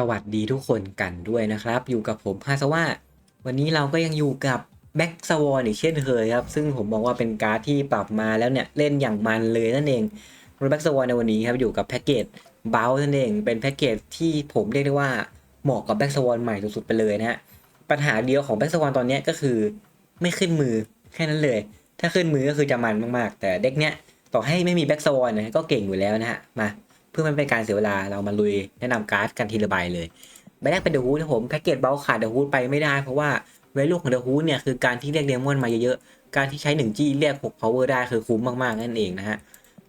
สวัสดีทุกคนกันด้วยนะครับ อยู่กับผมฮาสว่า วันนี้เราก็ยังอยู่กับแบ็กสวอนอีกเช่นเคยครับ ซึ่งผมมองว่าเป็นการ์ดที่ปรับมาแล้วเนี่ย เล่นอย่างมันเลยนั่นเองรแบ็กสวอนในวันนี้ครับ อยู่กับแพ็กเกจเบลนั่นเอง เป็นแพ็กเกจที่ผมเรียกได้ว่าเหมาะกับแบ็กสวอนใหม่สุดๆไปเลยนะฮะปัญหาเดียวของแบ็กสวอนตอนนี้ก็คือไม่ขึ้นมือแค่นั้นเลย ถ้าขึ้นมือก็คือจะมันมากๆ แต่เด็กเนี้ยต่อให้ไม่มีแบ็กสวอนนะก็เก่งอยู่แล้วนะฮะมา เพื่อไม่เป็นการเสียเวลาเรามาลุยแนะนำการ์ดกันทีละใบเลยใบแรกเป็นเดอะฮูดนะผมแพ็กเกจเบลขาดเดอะฮูดไปไม่ได้เพราะว่าเวลูของเดอะฮูดเนี่ยคือการที่เรียกเดมอนมาเยอะๆ การที่ใช้1จี้เรียก6 power ได้คือคุ้มมากๆ นั่นเองนะฮะ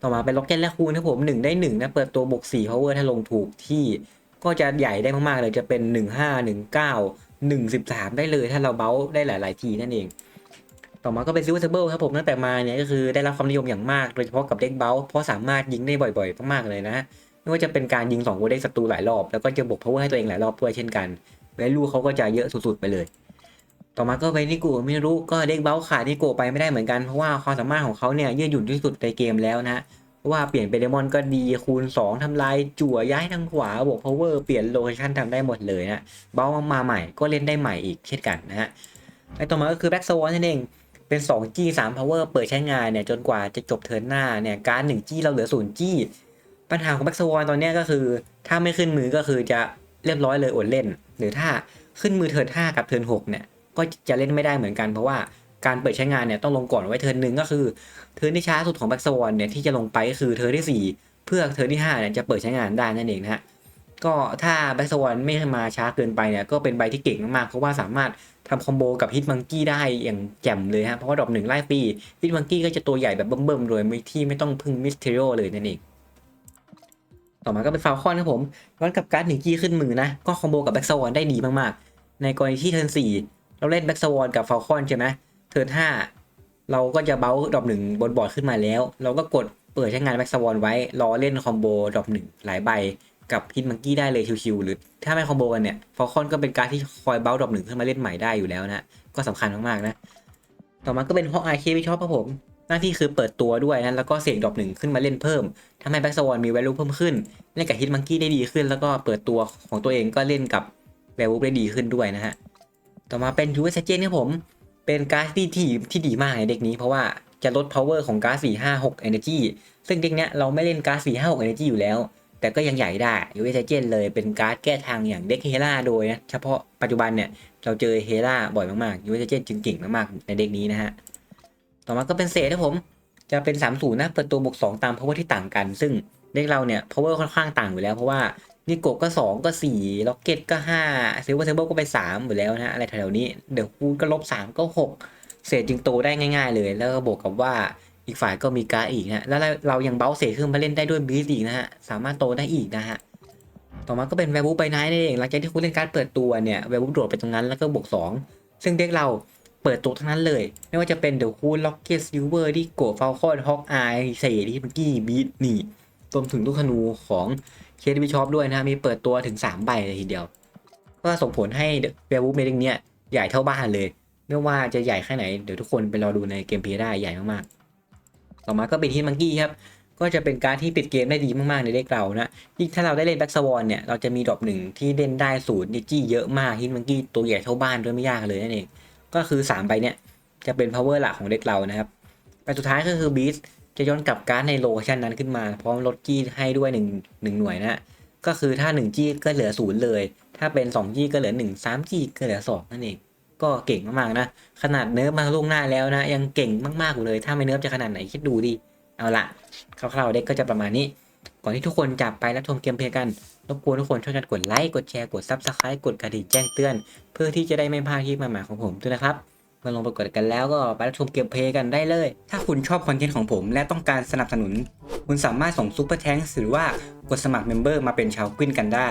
ต่อมาเป็นล็อกเก็ตและคูณนะผม 1 ได้ 1 นะ เปิดตัวบวก4 power ถ้าลงถูกที่ ก็จะใหญ่ได้มากๆเลยจะเป็น 1 5 1 9 1 13 ได้เลยถ้าเราเบลได้หลาย ๆ ทีนั่นเอง ต่อมาก็เป็นซิลเวอร์เซเบิลครับผมตั้งแต่มาเนี่ยก็คือได้รับความนิยมอย่างมากโดยเฉพาะกับเด็กเบลเพราะสามารถยิงได้บ่อยๆมากๆเลยนะไม่ว่าจะเป็นการยิง2โกลได้ศัตรูหลายรอบแล้วก็จะบวก power ให้ตัวเองหลายรอบด้วยเช่นกันแวลูเขาก็จะเยอะสุดๆไปเลย ต่อมาก็เป็นนิโกะไม่รู้ก็เด็กเบ้าขาดนิโกะไปไม่ได้เหมือนกันเพราะว่าความสามารถของเขาเนี่ยยืดหยุ่นที่สุดในเกมแล้วนะเพราะว่าเปลี่ยนเป็นเดมอนก็ดีคูณ 2ทำลายจั่วย้ายทางขวาบวก power เปลี่ยนโลเคชั่นทำได้หมดเลยนะเบ้ามาใหม่ก็เล่นได้ใหม่อีกเช่นกันนะฮะไอต่อมาก็คือแบ็กสวอนนั่นเอง เป็น 2G 3 power เปิดใช้งานเนี่ยจนกว่าจะจบเทิร์นหน้าเนี่ยการ 1G เราเหลือ 0G ปัญหาของแบ็กสวอนตอนนี้ก็คือ ถ้าไม่ขึ้นมือก็คือจะเรียบร้อยเลยอดเล่น หรือถ้าขึ้นมือเทิร์น5กับเทิร์น6เนี่ยก็จะเล่นไม่ได้เหมือนกันเพราะว่าการเปิดใช้งานเนี่ยต้องลงก่อนไว้เทิร์นหนึ่งก็คือเทิร์นที่ช้าสุดของแบ็กสวอนเนี่ยที่จะลงไปก็คือเทิร์นที่ 4 เพื่อเทิร์นที่5เนี่ยจะเปิดใช้งานได้นั่นเองนะฮะก็ถ้าแบ็กสวอนไม่มาช้าเกินไปเนี่ยก็เป็นใบที่เก่งมากๆเพราะว่าสามารถ ทำคอมโบกับฮิตมังกี้ได้อย่างแจ่มเลยฮะเพราะว่าดอกหนึ่งไล่ฟรีฮิตมังกี้ก็จะตัวใหญ่แบบเบิ่มๆโดยไม่ที่ไม่ต้องพึ่งมิสเทโรเลยนั่นเองต่อมาก็เป็นฟาวคอนครับผมย้อนกับการ์ดหนึ่งกี้ขึ้นมือนะ ก็คอมโบกับแบ็กสวอนได้ดีมากๆ ในกรณีที่เทิร์นสี่เราเล่นแบ็กสวอนกับฟาวคอนใช่ไหมเทิร์นห้าเราก็จะเบ้าดรอปหนึ่งบนบอร์ดขึ้นมาแล้ว เราก็กดเปิดใช้งานแบ็กสวอนไว้รอเล่นคอมโบดรอปหนึ่งหลายใบ กับฮิตมังกี้ได้เลยชิวๆหรือถ้าไม่คอมโบกันเนี่ยฟาวคอนก็เป็นการที่คอยเบ้าดรอปหนึ่งขึ้นมาเล่นใหม่ได้อยู่แล้วนะก็สำคัญมากๆนะ ต่อมาก็เป็นฮอกอายเควิชอปครับผม หน้าที่คือเปิดตัวด้วยนะแล้วก็เสกดรอปหนึ่งขึ้นมาเล่นเพิ่มทำให้แบ็กสวอนมีแวลูเพิ่มขึ้นเล่นกับฮิตมังกี้ได้ดีขึ้น แล้วก็เปิดตัวของตัวเองก็เล่นกับแวลูได้ดีขึ้นด้วยนะฮะต่อมาเป็นยูเอสเจนครับผมเป็นการ์ดที่ที่ที่ดีมากในเด็กนี้เพราะว่าจะลด power ของการ์ด4 5 6 energy ซึ่งเด็กเนี้ยเราไม่เล่นการ์ด4 5 6 energy อยู่แล้ว แต่ก็ยังใหญ่ได้ยูเอสเจนเลยเป็นการ์ดแก้ทางอย่างเด็กเฮล่าโดยนะเฉพาะปัจจุบันเนี่ย เราเจอเฮล่าบ่อยมากๆยูเอสเจนจึงเก่งมากๆ ในเด็กนี้นะฮะ ต่อมาก็เป็นเศษนะผม จะเป็น3ามศูนย์นะเปิดตัวบวก2ตาม power ที่ต่างกัน ซึ่งเด็กเราเนี่ย power ค่อนข้างต่างอยู่แล้วเพราะว่านิโกะก็ 2 ก็4ล็อกเก็ตก็5ซิลเวอร์เซเบิลก็ไป3อยู่แล้วนะอะไรแถวๆนี้เดี๋ยวคูณก็ลบ3ก็ 6 เศษจึงโตได้ง่าย ๆ เลย แล้วก็บวกกับว่า อีกฝ่ายก็มีการ์อีกนะแล้วเรายังเบ้าเศษขึ้นมาเล่นได้ด้วยบีสอีกนะฮะ สามารถโตได้อีกนะฮะ ต่อมาก็เป็นแวร์บูไปไนท์นั่นเอง หลังจากที่คุณเล่นการ์ดเปิดตัวเนี่ยแวร์บูโดดไปตรงนั้นแล้วก็บวก2 ซึ่งเด็กเราเปิดตัวทั้งนั้นเลย ไม่ว่าจะเป็นเดอะคูลล็อกเก็ตซิลเวอร์ที่โกฟาลคอนฮอกอายเซที่มื่อกี้บีทนี่รวมถึงลูกธนูของเคทบิชอปด้วยนะมีเปิดตัวถึง 3 ใบเลยทีเดียว ก็ส่งผลให้เวลวูเมดิงเนี่ยใหญ่เท่าบ้านเลย ไม่ว่าจะใหญ่แค่ไหน เดี๋ยวทุกคนไปรอดูในเกมเพลย์ได้ใหญ่มากๆ ต่อมาก็เป็นฮิตมังกี้ครับ ก็จะเป็นการที่ปิดเกมได้ดีมากๆในเด็กเรานะยิ่งถ้าเราได้เล่นแบ็กสวอนเนี่ย เราจะมีดรอปหนึ่งที่เล่นได้ศูนย์ดิจี้เยอะมากฮิตมังกี้ตัวใหญ่เท่าบ้านด้วยไม่ยากเลยนั่นเอง ก็คือ 3 ใบเนี่ยจะเป็น power หลักของเด็กเรานะครับใบสุดท้ายก็คือ beast จะย้อนกลับการ์ดในโลเคชันนั้นขึ้นมา พร้อมลดจี้ให้ด้วย1 1หน่วยนะก็คือถ้า1จี้ก็เหลือศูนย์เลย ถ้าเป็น2จี้ก็เหลือ1 3จี้ก็เหลือ2นั่นเอง ก็เก่งมากๆนะ ขนาดเนิร์ฟมาล่วงหน้าแล้วนะ ยังเก่งมากๆอยู่เลย ถ้าไม่เนิร์ฟจะขนาดไหนคิดดูดิเอาละคร่าวๆเด็กก็จะประมาณนี้ ก่อนที่ทุกคนจะไปรับชมเกมเพลย์กันรบกวนทุกคนช่วยกันกดไลค์กดแชร์กด Subscribe กดกระดิ่งแจ้งเตือน เพื่อที่จะได้ไม่พลาดคลิปใหม่ๆของผมด้วยนะครับมาลงไปกดกันแล้วก็ไปรับชมเกมเพลย์กันได้เลย ถ้าคุณชอบคอนเทนต์ของผมและต้องการสนับสนุน คุณสามารถส่งซุปเปอร์แทงหรือว่ากดสมัครเมมเบอร์มาเป็นชาวกวินกันได้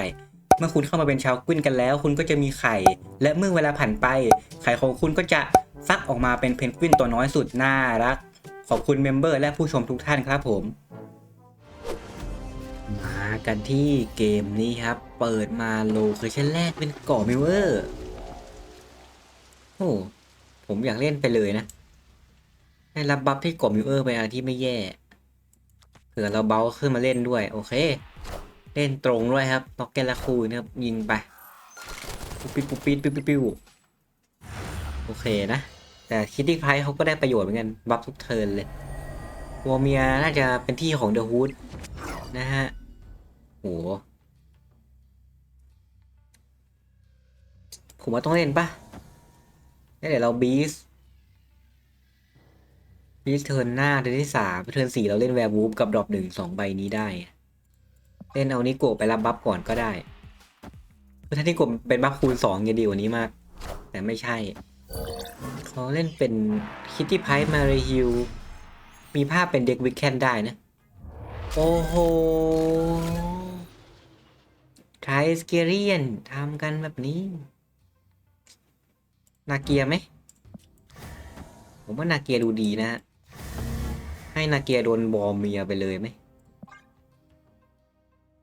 เมื่อคุณเข้ามาเป็นชาวกวินกันแล้ว คุณก็จะมีไข่ และเมื่อเวลาผ่านไป ไข่ของคุณก็จะฟักออกมาเป็นเพนกวินตัวน้อยสุดน่ารัก ขอบคุณเมมเบอร์และผู้ชมทุกท่านครับผม มากันที่เกมนี้ครับ เปิดมาโลเคชั่นแรกเป็นเกาะมิวเวอร์โอ้ผมอยากเล่นไปเลยนะได้รับบัฟที่เกาะมิวเวอร์ไปอะไรที่ไม่แย่เผื่อเราเบาขึ้นมาเล่นด้วย โอเค เล่นตรงด้วยครับล็อกเกลคูนะครับ ยิงไป ปุ๊บปิ๊บปุ๊บปิ๊บปิ๊บปิ๊บปิ๊บโอเคนะ แต่คิดที่ไพรเขาก็ได้ประโยชน์เหมือนกัน บัฟทุกเทิร์นเลยวอร์เมียน่าจะเป็นที่ของเดอะฮูดนะฮะโหผมว่าต้องเล่นปะแล้วเดี๋ยวเราบีสบีสเทิร์นหน้าเทิร์นที่สามเทิร์นสี่เราเล่นแวร์วูฟกับดรอปหนึ่งสองใบนี้ได้ เล่นเอานิโกะไปรับบัฟก่อนก็ได้คือถ้านิโกะเป็นบัฟคูณสองจะดีกว่านี้มาก แต่ไม่ใช่เขาเล่นเป็นคิตตี้ไพร์มาริฮิลมีภาพเป็นเด็กวิกแคนได้นะ โอ้โหไทสเกเรียนทำกันแบบนี้ นาเกียไหม ผมว่านาเกียดูดีนะฮะ ให้นาเกียโดนบอมเมียไปเลยไหม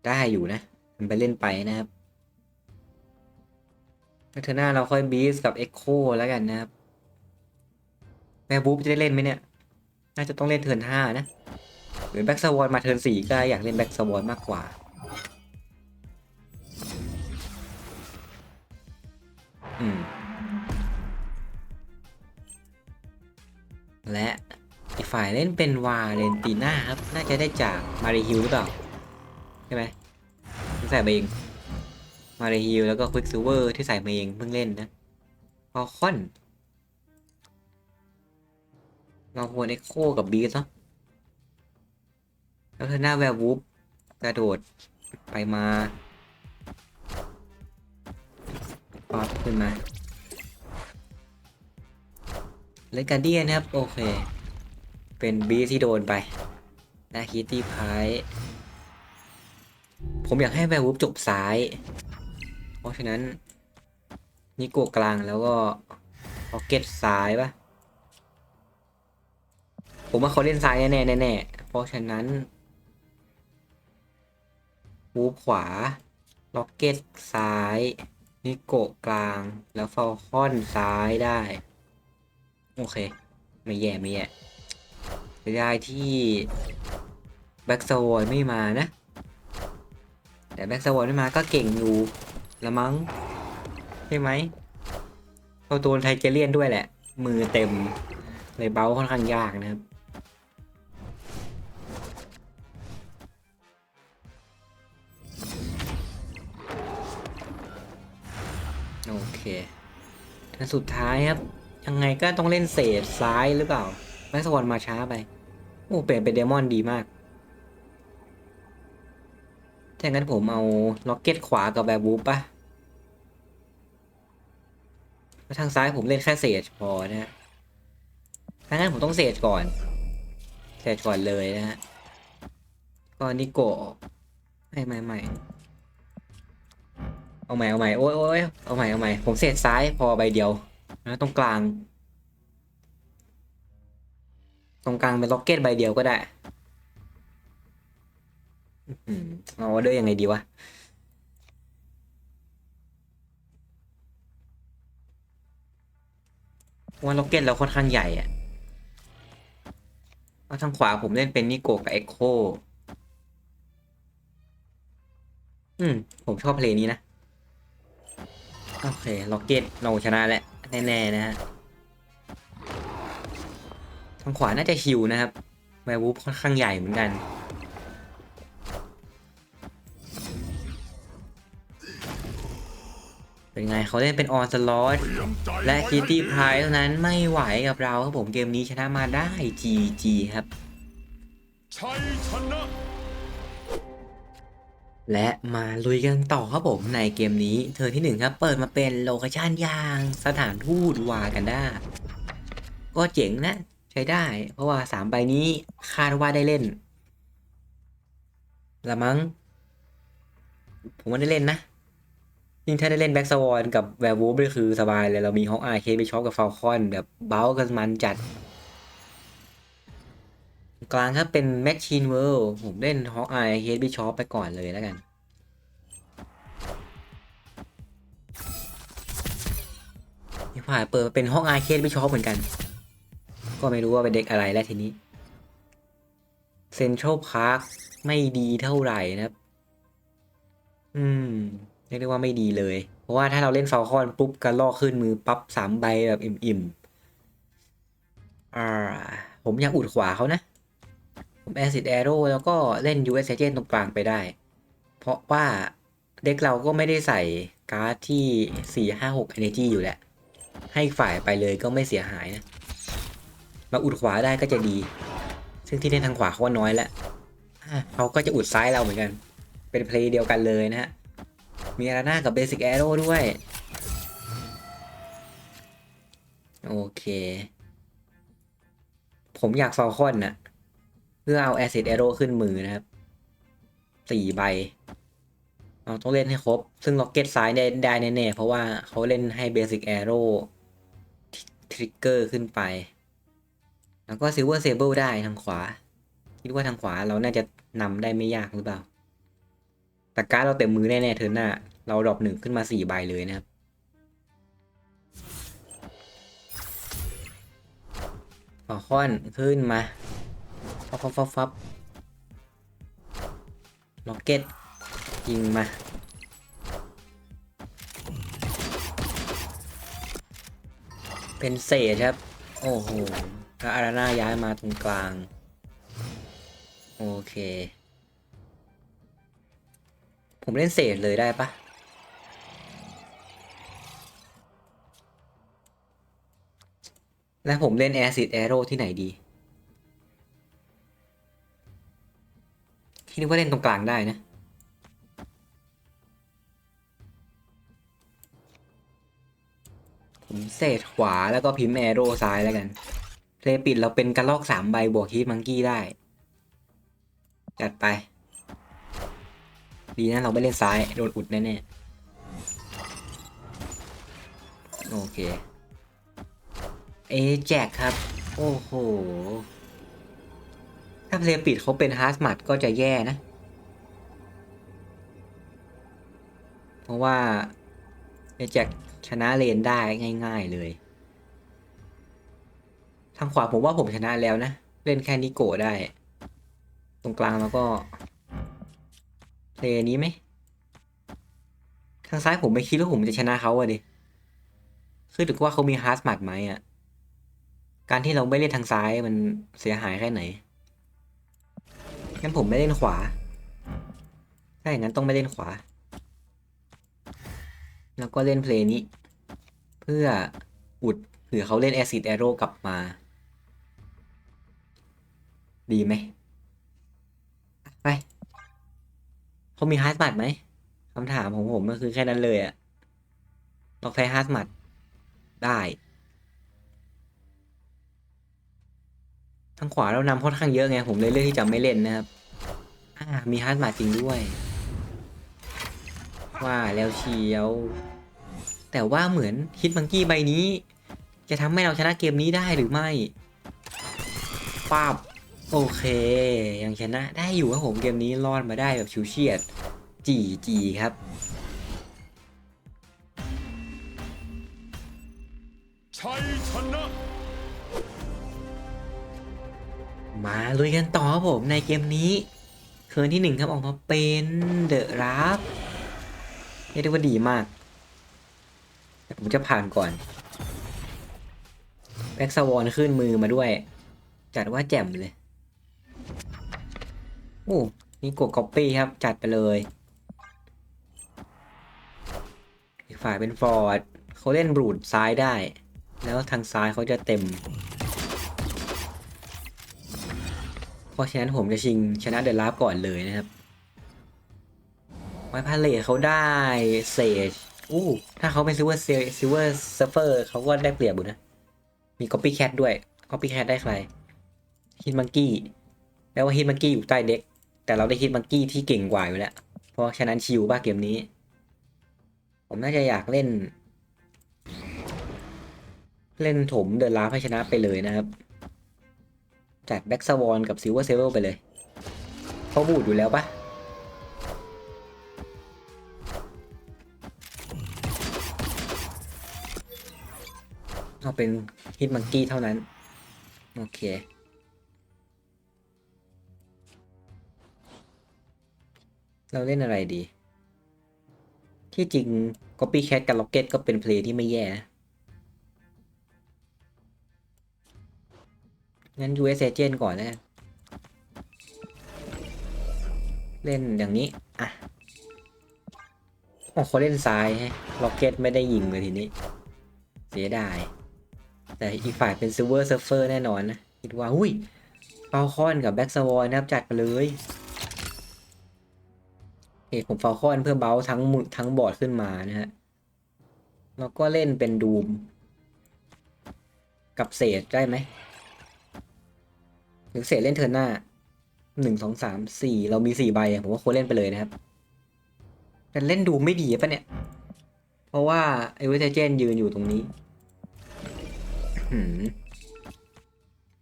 ได้อยู่นะ มันไปเล่นไปนะครับแล้วเธอหน้าเราค่อยบีสกับเอ็กโคแล้วกันนะครับ แมวบูฟจะได้เล่นไหมเนี่ย น่าจะต้องเล่นเทิร์นห้านะ หรือแบ็กสวอนมาเทิร์นสี่ก็อยากเล่นแบ็กสวอนมากกว่าอืมและอีกฝ่ายเล่นเป็นวาเลนติน่าครับ น่าจะได้จากมาริฮิลหรือเปล่า ใช่ไหมที่ใส่มาเอง มาเรฮิลแล้วก็ควิกซิเวอร์ที่ใส่มาเองเพิ่งเล่นนะฟอคอนเราควรเอ็กโคกับบีสเนาะแล้วเธอหน้าแวร์วูฟกระโดดไปมาปอบขึ้นมาเลการเดียนครับ โอเค เป็นบีที่โดนไปและคิตตี้พาย ผมอยากให้แวร์วูฟจบซ้าย เพราะฉะนั้น นิโกะกลางแล้วก็พ็อกเก็ตซ้ายปะผมว่าเขาเล่นซ้ายแน่ๆแน่เพราะฉะนั้นวูฟขวาล็อกเก็ตซ้าย นิโกะกลาง แล้วฟอลคอนซ้ายได้ โอเค ไม่แย่ไม่แย่เสียดายที่แบ็กสวอนไม่มานะ แต่แบ็กสวอนไม่มาก็เก่งอยู่ละมั้งใช่ไหมเขาตัวไทเกเลียนด้วยแหละ มือเต็มเลยเบ้าค่อนข้างยากนะครับโอเคท่าสุดท้ายครับ ยังไงก็ต้องเล่นเศษซ้ายหรือเปล่าแม็กซ์วอนมาช้าไป โอ้ เปลี่ยนเป็นเดมอนดีมาก ถ้างั้นผมเอาล็อกเก็ตขวากับแบบบูปะแล้วทางซ้ายผมเล่นแค่เศษพอนะฮะถ้างั้นผมต้องเศษก่อน เศษก่อนเลยนะฮะก็นิโกะไม่ไม่ไม่เอาใหม่เอาใหม่โอ้ยโอ้ยเอาใหม่เอาใหม่ผมเศษซ้ายพอใบเดียวแล้วตรงกลาง ตรงกลางเป็นล็อกเก็ตใบเดียวก็ได้ เอาออเดอร์ยังไงดีวะว่าล็อกเก็ตเราค่อนข้างใหญ่อะเอาทางขวาผมเล่นเป็นนิโกะกับเอ็กโคอืม ผมชอบเพลงนี้นะ โอเคล็อกเก็ตเราชนะแหละแน่ๆนะฮะทางขวาน่าจะฮิวนะครับแวร์วูฟค่อนข้างใหญ่เหมือนกัน เป็นไงเขาเล่นเป็นออนสลอตและคิตตี้พายเท่านั้นไม่ไหวกับเราครับผมเกมนี้ชนะมาได้ GG ครับชัยชนะและมาลุยกันต่อครับผมในเกมนี้เธอที่หนึ่งครับ เปิดมาเป็นโลเคชั่นยางสถานทูตวากันดาก็เจ๋งนะ ใช้ได้ เพราะว่าสามใบนี้คาดว่าได้เล่น ละมั้ง ผมว่าได้เล่นนะ ยิ่งถ้าได้เล่นแบ็กสวอนกับแวร์วูฟนี่คือสบายเลย เรามีฮอกอายเคไปช็อปกับฟ a ลคอนแบบเบ้ากันมันจัด กลางครับเป็นแมชชีนเวิลด์ผมเล่นฮอกอายเคบิชอปไปก่อนเลยแล้วกันที่ผ่านเปิดเป็นห้องอาร์เคดบิชอปเหมือนกัน ก็ไม่รู้ว่าเป็นเด็กอะไรแล้วทีนี้เซ็นทรัลพาร์คไม่ดีเท่าไหร่นะครับ อืม เรียกได้ว่าไม่ดีเลย เพราะว่าถ้าเราเล่นฟาลคอนปุ๊บกระลอกขึ้นมือปั๊บสามใบแบบอิ่มๆอ่าผมอยากอุดขวาเขานะ ผมแอซิดแอโร่แล้วก็เล่น US Agent ตรงกลางไปได้ เพราะว่าเด็กเราก็ไม่ได้ใส่การ์ดที่ 4 5 6 Energy อยู่แหละให้ฝ่ายไปเลยก็ไม่เสียหายนะ มาอุดขวาได้ก็จะดี ซึ่งที่เล่นทางขวาเขาน้อยแล้วอะเขาก็จะอุดซ้ายเราเหมือนกัน เป็นเพลย์เดียวกันเลยนะฮะ มีอาราน่ากับเบสิกแอโร่ด้วย โอเค ผมอยากฟอลคอนน่ะเพื่อเอาแอซิดแอโร่ขึ้นมือนะครับสี่ใบ เราต้องเล่นให้ครบ ซึ่งล็อกเก็ตซ้ายได้ได้แน่ๆ เพราะว่าเขาเล่นให้เบสิกแอโร่ทริกเกอร์ขึ้นไป แล้วก็ซิลเวอร์เซเบิลได้ทางขวา คิดว่าทางขวาเราน่าจะนำได้ไม่ยากหรือเปล่า แต่การดเราเต็มมือแน่ๆเทิร์นหน้า เราดรอปหนึ่งขึ้นมาสี่ใบเลยนะครับฟอคอนขึ้นมาฟับฟับฟับฟับล็อกเก็ตยิงมา เป็นเศษครับ โอ้โหแล้วอาราน่าย้ายมาตรงกลาง โอเค เล่นเศษเลยได้ปะแล้วผมเล่นแอซิดแอโร่ที่ไหนดี ที่นึกว่าเล่นตรงกลางได้นะ ผมเศษขวาแล้วก็พิมพ์แอโร่ซ้ายแล้วกันเพลยปิดเราเป็นกระลอกสามใบบวกฮีทมังกี้ได้ จัดไป ดีนะเราไม่เล่นซ้ายโดนอุดแน่ๆโอเคเอแจกครับ โอ้โห ถ้าเพลย์ปิดเขาเป็นฮาร์สมัดก็จะแย่นะ เพราะว่าเอแจกชนะเลนได้ง่าย ๆเลย ทางขวาผมว่าผมชนะแล้วนะ เล่นแค่นิโกได้ ตรงกลางแล้วก็ ย์นี้ไหม ทางซ้ายผมไม่คิดว่าผมจะชนะเขาอะดิคือถือว่าเขามีฮาร์สมัดไหมอะการที่เราไม่เล่นทางซ้ายมันเสียหายแค่ไหน งั้นผมไม่เล่นขวา ถ้าอย่างนั้นต้องไม่เล่นขวา แล้วก็เล่นเพลย์นี้ เพื่ออุดเผื่อเขาเล่นแอซิดแอโร่กลับมา ดีไหม ไป เขามีฮาร์ดมัดไหมคำถามของผมก็คือแค่นั้นเลยอะต้องใช้ฮาร์ดมัดได้ทางขวาเรานำค่อนข้างเยอะไง ผมเลยเลือกที่จะไม่เล่นนะครับมีฮาร์ดมัดจริงด้วย ว่าแล้วเชียว แต่ว่าเหมือนฮิตมังกี้ใบนี้ จะทำให้เราชนะเกมนี้ได้หรือไม่ป้าบ โอเค ยังชนะได้อยู่ครับผมเกมนี้รอดมาได้แบบชิวเฉียดจีจีครับ ชัยชนะมาลุยกันต่อครับผมในเกมนี้ เคิร์นที่หนึ่งครับออกมาเป็นเดอะรับเรียกได้ว่าดีมาก แต่ผมจะผ่านก่อนแบ็กสวอนขึ้นมือมาด้วย จัดว่าแจ่มเลย โอ้นี่กดก๊อปปี้ครับ จัดไปเลย อีกฝ่ายเป็นฟอร์ดเขาเล่นบรูดซ้ายได้ แล้วทางซ้ายเขาจะเต็ม เพราะฉะนั้นผมจะชิงชนะเดอะลาฟก่อนเลยนะครับ ไว้พาเลทเขาได้เซจอู้ถ้าเขาเป็นซิลเวอร์ซิลเวอร์เซฟเฟอร์เขาก็ได้เปรียบอยู่นะ มีก๊อปปี้แคทด้วยก๊อปปี้แคทได้ใครฮิตมังกี้แปลว่าฮิตมังกี้อยู่ใต้เด็ก แต่เราได้ฮิตมังกี้ที่เก่งกว่าอยู่แล้ว เพราะฉะนั้นชิวบ้าเกมนี้ ผมน่าจะอยากเล่น เล่นถมเดอะลาให้ชนะไปเลยนะครับ จัดแบ็กสวอนกับซิลเวอร์เซเวลไปเลยเขาบูดอยู่แล้วปะเอาเป็นฮิตมังกี้เท่านั้น โอเค เราเล่นอะไรดี ที่จริง Copycat กับ Rocket ก็เป็นเพลย์ที่ไม่แย่นะงั้น US Agent ก่อนแล้วกันเล่นอย่างนี้ อะโอ้เขาเล่นซ้ายฮะ Rocket ไม่ได้ยิงเลยทีนี้ เสียดาย แต่อีกฝ่ายเป็น Silver Surfer แน่นอนนะ คิดว่าหุ้ยฟาคอนกับแบ็กสวอนนะครับ จัดไปเลย เอกผมฟาลคอนเพื่อเบาทั้งมทั้งบอร์ดขึ้นมานะฮะ แล้วก็เล่นเป็นดูม กับเศษได้ไหมหรือเศษเล่นเทิร์นหน้าหนึ่งสองสามสี่เรามีสี่ใบผมว่าควรเล่นไปเลยนะครับ แต่เล่นดูไม่ดีปะเนี่ย เพราะว่าไอเวอเจนยืนอยู่ตรงนี้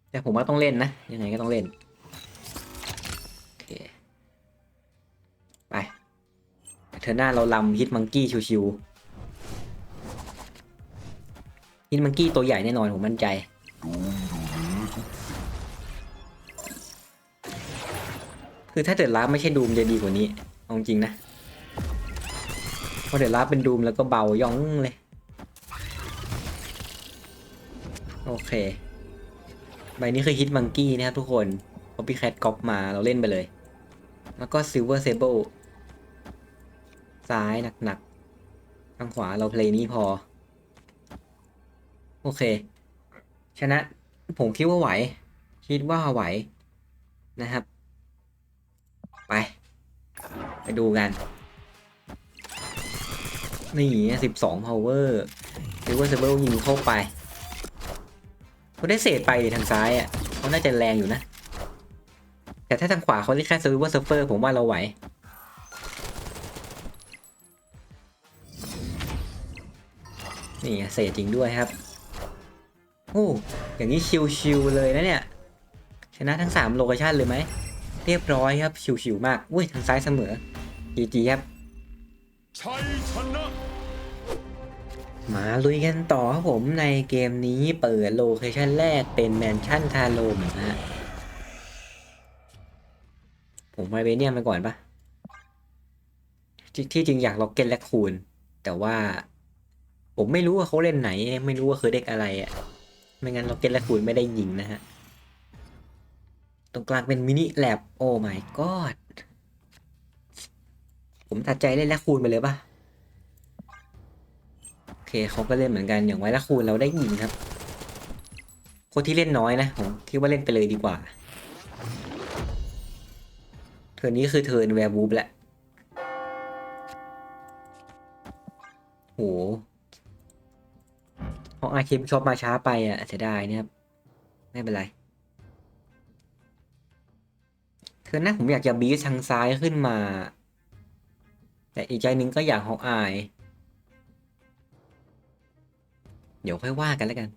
แต่ผมว่าต้องเล่นนะ ยังไงก็ต้องเล่น เธอหน้าเราลำฮิตมังกี้ชิวๆฮิตมังกี้ตัวใหญ่แน่นอนผมมั่นใจคือถ้าเดิดลาไม่ใช่ดูมจะดีกว่านี้เอาจริงนะเพราะเดิดลาเป็นดูมแล้วก็เบาย่องเลย โอเค ใบนี้คือฮิตมังกี้นะครับทุกคน Copy Cat ก๊อปมาเราเล่นไปเลย แล้วก็ Silver Sable ซ้ ซ้ายหนักๆทางขวาเราเพลย์นี้พอ โอเค ชนะผมคิดว่าไหว คิดว่าไหวนะครับ ไป ไปดูกัน นี่สิบสอง power Silver Sable ยิงเข้าไปเขาได้เศษไปทางซ้ายอะเขาน่าจะแรงอยู่นะ แต่ถ้าทางขวาเขาได้แค่ซื้อว่าเซิร์ฟเฟอร์ผมว่าเราไหว นี่ไงเศษจริงด้วยครับ โอ้อย่างนี้ชิวๆเลยนะเนี่ย ชนะทั้ง 3 โลเคชั่นเลยไหม เรียบร้อยครับ ชิวๆมาก อุ้ย ทางซ้ายเสมอจีจีครับชัยชนะมาลุยกันต่อครับผมในเกมนี้เปิดโลเคชันแรกเป็นแมนชั่นทาโลมนะฮะผมไปเวเนียมไปก่อนปะที่ที่จริงอยากล็อกเก็ตและคูณ แต่ว่า ผมไม่รู้ว่าเขาเล่นไหน ไม่รู้ว่าคือเด็กอะไรอะ่ะ ไม่งั้นล็อกเก็ตและคูณไม่ได้ยิงนะฮะ ตรงกลางเป็นมินิแลบโอ้ my god ผมตัดใจเล่นและคูณไปเลยปะโอเคเขาก็เล่นเหมือนกันอย่างไว้ละคูณเราได้ยิงครับ คนที่เล่นน้อยนะผมคิดว่าเล่นไปเลยดีกว่า เทิร์นนี้คือเทิร์นแวร์บูฟแหละโห เพราะอาคิมชอบมาช้าไปอะเสียดายเนี่ยครับ ไม่เป็นไรเทิร์นหน้าผมอยากจะบีททางซ้ายขึ้นมา แต่อีกใจหนึงก็อยากฮอกอาย เดี๋ยวค่อยว่ากันแล้วกัน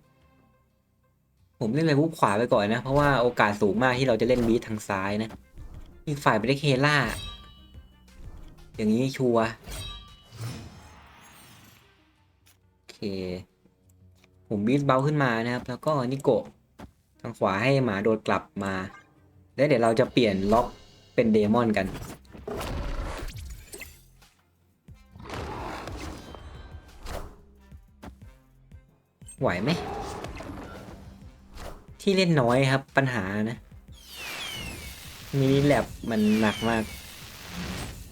ผมเล่นไปวุบขวาไปก่อนนะ เพราะว่าโอกาสสูงมากที่เราจะเล่นบีททางซ้ายนะ อีกฝ่ายไปได้เคล่า อย่างนี้ชัวร์โอเค ผมบีทเบาขึ้นมานะครับ แล้วก็นิโกะทางขวาให้หมาโดดกลับมา แล้วเดี๋ยวเราจะเปลี่ยนล็อกเป็นเดมอนกัน ไหวไหม ที่เล่นน้อยครับปัญหานะมินิแลบมันหนักมาก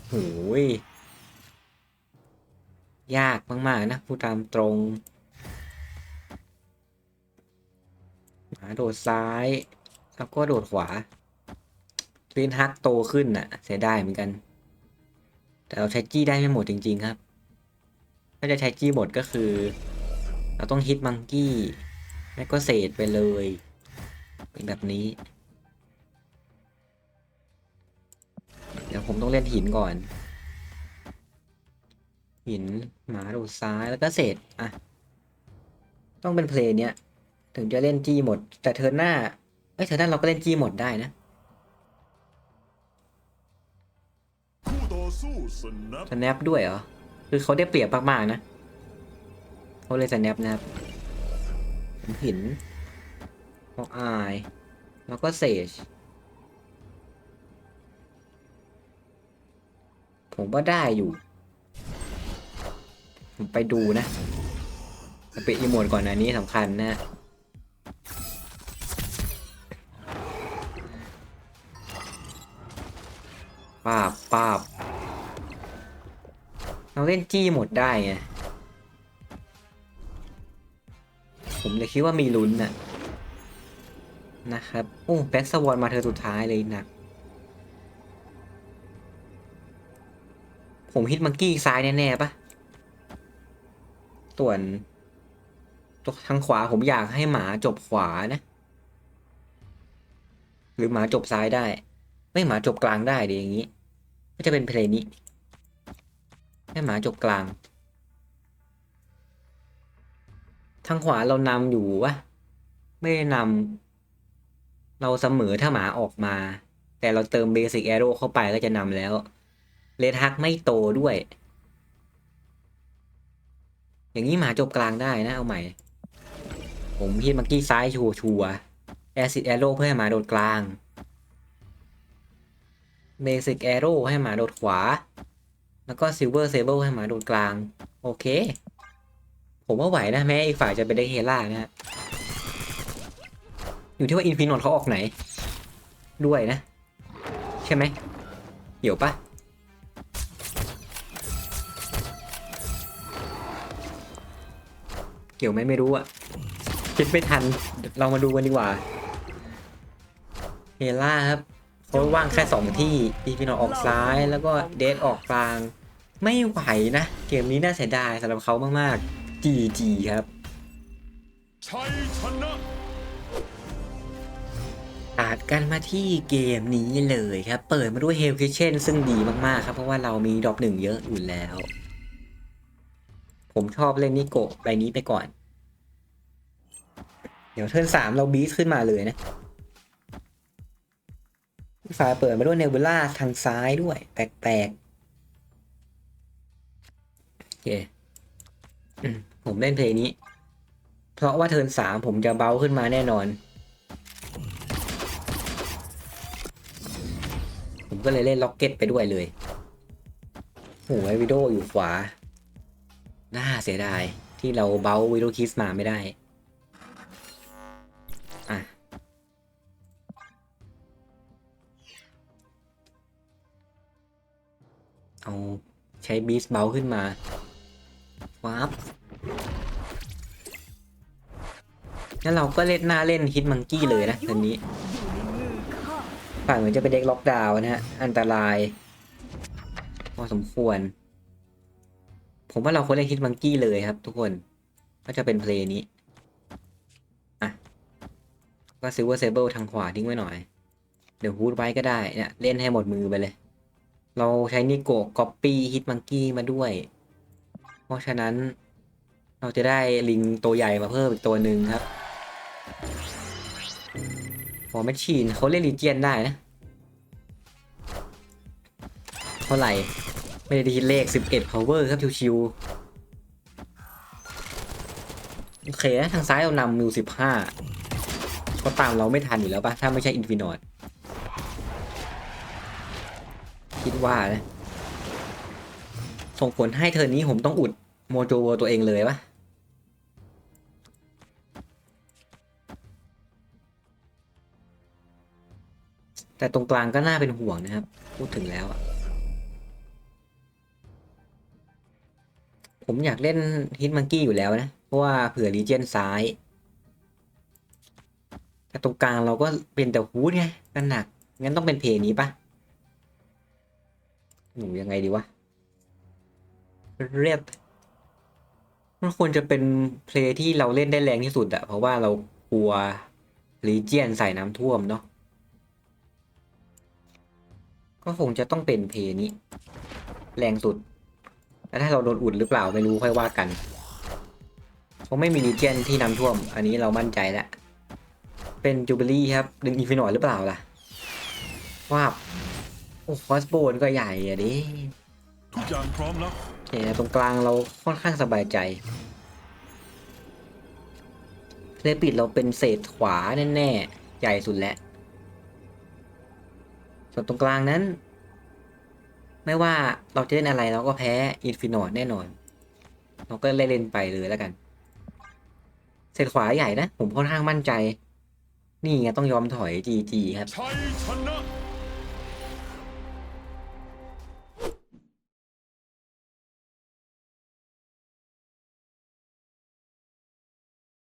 โหยยากมาก ๆ นะ พูดตามตรง โดดซ้าย แล้วก็โดดขวาเลนฮักโตขึ้นน่ะ เสียดายเหมือนกัน แต่เราใช้จี้ได้ไม่หมดจริง ๆครับ ถ้าจะใช้จี้หมดก็คือ เราต้องฮิตมังกี้แล้วก็เศษไปเลย เป็นแบบนี้ เดี๋ยวผมต้องเล่นหินก่อน หินหมาดูซ้ายแล้วก็เศษอะ ต้องเป็นเพลงเนี้ย ถึงจะเล่นจี้หมด แต่เธอหน้าเอ้ยเธอหน้าเราก็เล่นจี้หมดได้นะคู่ต่อสู้สนับสแนปด้วยเหรอ คือเขาได้เปรียบมากๆนะเขาเลยสแนปนะครับหินฮอกอาย แล้วก็เซจผมว่าได้อยู่ ผมไปดูนะ ไปอีโมดก่อนอันนี้สำคัญนะ ป้าบป้าบเราเล่นจี้หมดได้ไง ผมเลยคิดว่ามีลุ้นน่ะ นะครับ โอ้แบ็กสวอนมาเธอสุดท้ายเลยหนัก ผมฮิตมังกี้ซ้ายแน่ๆปะส่วนทางขวาผมอยากให้หมาจบขวานะ หรือหมาจบซ้ายได้ ไม่หมาจบกลางได้ดีอย่างนี้ ก็จะเป็นเพลงนี้ให้หมาจบกลาง ทางขวาเรานำอยู่วะไม่ได้นำเราเสมอถ้าหมาออกมา แต่เราเติมเบสิกแอโร่เข้าไปก็จะนำแล้ว เลทฮักไม่โตด้วย อย่างนี้หมาจบกลางได้นะเอาใหม่ ผมฮิตมังกี้ซ้ายชัวชัวแอซิดแอโร่เพื่อให้หมาโดดกลาง เบสิกแอโร่ให้หมาโดดขวา แล้วก็ซิลเวอร์เซเบิลให้หมาโดดกลาง โอเค ผมว่าไหวนะแม้อีกฝ่ายจะเป็นได้เฮล่านะฮะอยู่ที่ว่าอินฟินอตเขาออกไหน ด้วยนะ ใช่ไหมเดี๋ยวปะเกี่ยวไหมไม่รู้อะคิดไม่ทัน เรามาดูกันดีกว่า เฮล่าครับ เขาว่างแค่สองที่อีฟินอตออกซ้ายแล้วก็เดทออกกลาง ไม่ไหวนะ เกมนี้น่าเสียดายสำหรับเขามากๆ GG ครับชัยชนะตัดกันมาที่เกมนี้เลยครับ เปิดมาด้วย Hell Kitchen ซึ่งดีมากๆครับ เพราะว่าเรามีดรอปหนึ่งเยอะอยู่แล้ว ผมชอบเล่นนิโกะใบนี้ไปก่อน เดี๋ยวเทิร์นสามเราบีสขึ้นมาเลยนะ ฝาเปิดมาด้วยเนเวล่าทางซ้ายด้วย แปลกๆโอเคผมเล่นเพลงนี้ เพราะว่าเทิร์นสามผมจะเบาขึ้นมาแน่นอน ผมก็เลยเล่นล็อกเก็ตไปด้วยเลยโอ้ยวิดโออยู่ขวา น่าเสียดายที่เราเบาวิดโอคิสมาไม่ได้ เอาใช้บีสเบาขึ้นมาวับแล้วเราก็เล่นหน้าเล่นฮิตมังกี้เลยนะตอนนี้ฝ่ายเหมือนจะเป็นเด็กล็อกดาวน์นะฮะ อันตรายพอสมควร ผมว่าเราควรเล่นฮิตมังกี้เลยครับ ทุกคน ก็จะเป็นเพลงนี้ อะ ก็ซิลเวอร์เซเบิลทางขวาทิ้งไว้หน่อย เดี๋ยวฮูดไว้ก็ได้เนี่ยเล่นให้หมดมือไปเลย เราใช้นิโกะก๊อปปี้ฮิตมังกี้มาด้วย เพราะฉะนั้นเราจะได้ลิงตัวใหญ่มาเพิ่มอีกตัวหนึ่งครับพอแมชชีนเขาเล่นลีเจียนได้นะ เท่าไหร่ ไม่ได้ดีเลข 11 power ครับ ชิวๆ โอเคนะทางซ้ายเรานำมิว15ก็ตามเราไม่ทันอยู่แล้วปะถ้าไม่ใช่อินฟินอต คิดว่านะ ส่งผลให้เทอนี้ผมต้องอุดโมโจเวอร์ตัวเองเลยปะแต่ตรงกลางก็น่าเป็นห่วงนะครับ พูดถึงแล้วอะผมอยากเล่นฮิตมังกี้อยู่แล้วนะ เพราะว่าเผื่อรีเจนซ้าย แต่ตรงกลางเราก็เป็นแต่ฮูดไงกันหนัก งั้นต้องเป็นเพลงนี้ปะ หนูยังไงดีวะ เรียบ มันควรจะเป็นเพลงที่เราเล่นได้แรงที่สุดอะเพราะว่าเรากลัวรีเจียนใส่น้ำท่วมเนาะก็คงจะต้องเป็นเพลงนี้ แรงสุด แล้วถ้าเราโดนอุดหรือเปล่าไม่รู้ค่อยว่ากันเพราะไม่มีรีเจนที่น้ำท่วม อันนี้เรามั่นใจแล้ว เป็นจูเบลี่ครับ ดึงอินฟินอยหรือเปล่าล่ะว้าบ โอ้คอสโบนก็ใหญ่อะดิทุกอย่างพร้อมแล้วโอเคตรงกลางเราค่อนข้างสบายใจเลปิดเราเป็นเศษขวาแน่ๆ ใหญ่สุดแล้ว ส่วนตรงกลางนั้น ไม่ว่าเราจะเล่นอะไรเราก็แพ้อินฟินอตแน่นอน เราก็เล่นๆไปเลยแล้วกันเสร็จขวาใหญ่นะ ผมค่อนข้างมั่นใจ นี่ไงต้องยอมถอยจีจีครับชัยชนะ